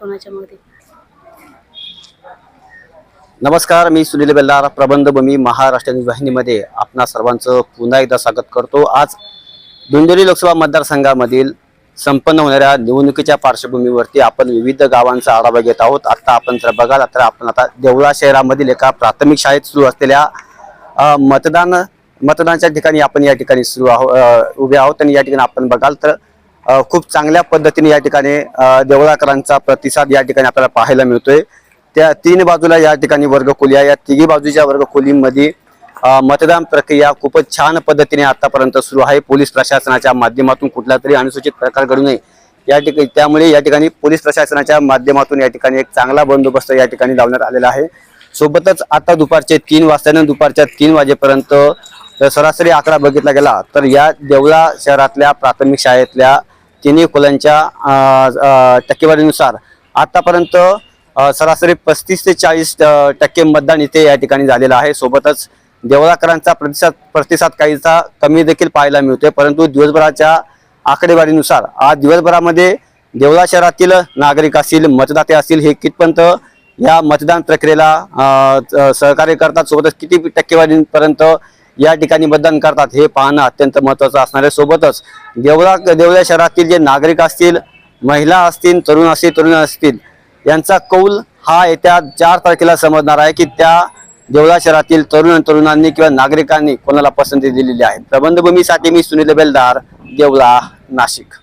कोणाच्यामध्ये? नमस्कार मी सुनील बेल्लार प्रबंधभूमी महाराष्ट्र न्यूज वाहिनीमध्ये आपणा सर्वांचं पुन्हा एकदा स्वागत करतो. आज दुंदोरी लोकसभा मतदारसंघामधील संपन्न होणाऱ्या निवडणुकीच्या पार्श्वभूमीवरती आपण विविध गावांचा आढावा घेत आहोत. आता आपण जर बघाल तर आपण आता देवळा शहरामधील एका प्राथमिक शाळेत सुरू असलेल्या मतदान मतदानाच्या ठिकाणी आपण या ठिकाणी सुरू आहो उभे आहोत आणि या ठिकाणी आपण बघाल तर खूप चांगल्या पद्धतीने या ठिकाणी देवळाकरांचा प्रतिसाद या ठिकाणी आपल्याला पाहायला मिळतोय. त्या तीन बाजूला या ठिकाणी वर्गखोली आहे. या तिघी बाजूच्या वर्गखोलींमध्ये मतदान प्रक्रिया खूपच छान पद्धतीने आतापर्यंत सुरू आहे. पोलीस प्रशासनाच्या माध्यमातून कुठला तरी अनुसूचित प्रकार घडू नये. या ठिकाणी त्यामुळे या ठिकाणी पोलीस प्रशासनाच्या माध्यमातून या ठिकाणी एक चांगला बंदोबस्त या ठिकाणी लावण्यात आलेला आहे. सोबतच आता दुपारचे तीन वाजताने दुपारच्या तीन वाजेपर्यंत सरासरी आकडा बघितला गेला तर या देवळा शहरातल्या प्राथमिक शाळेतल्या तिन्ही खोल्यांच्या टक्केवारीनुसार. आतापर्यंत सरासरी पस्तीस ते चाळीस टक्के मतदान इथे या ठिकाणी झालेलं आहे. सोबतच देवळाकरांचा प्रतिसाद प्रतिसाद काहीसा कमी देखील पाहायला मिळतोय. परंतु दिवसभराच्या आकडेवारीनुसार आज दिवसभरामध्ये देवळा शहरातील नागरिक असतील मतदाते असतील हे कितपर्यंत या मतदान प्रक्रियेला सहकार्य करतात? सोबतच किती टक्केवारीपर्यंत या ठिकाणी मतदान करतात. हे पाहणं अत्यंत महत्त्वाचं असणार आहे. सोबतच देवळा देवळा शहरातील जे नागरिक असतील महिला असतील तरुण असतील तरुण असतील यांचा कौल हा येत्या चार तारखेला समजणार आहे की त्या देवळा शहरातील तरुण तरुणांनी किंवा नागरिकांनी कोणाला पसंती दिलेली आहे. प्रबंधभूमीसाठी मी सुनील बेलदार देवळा नाशिक.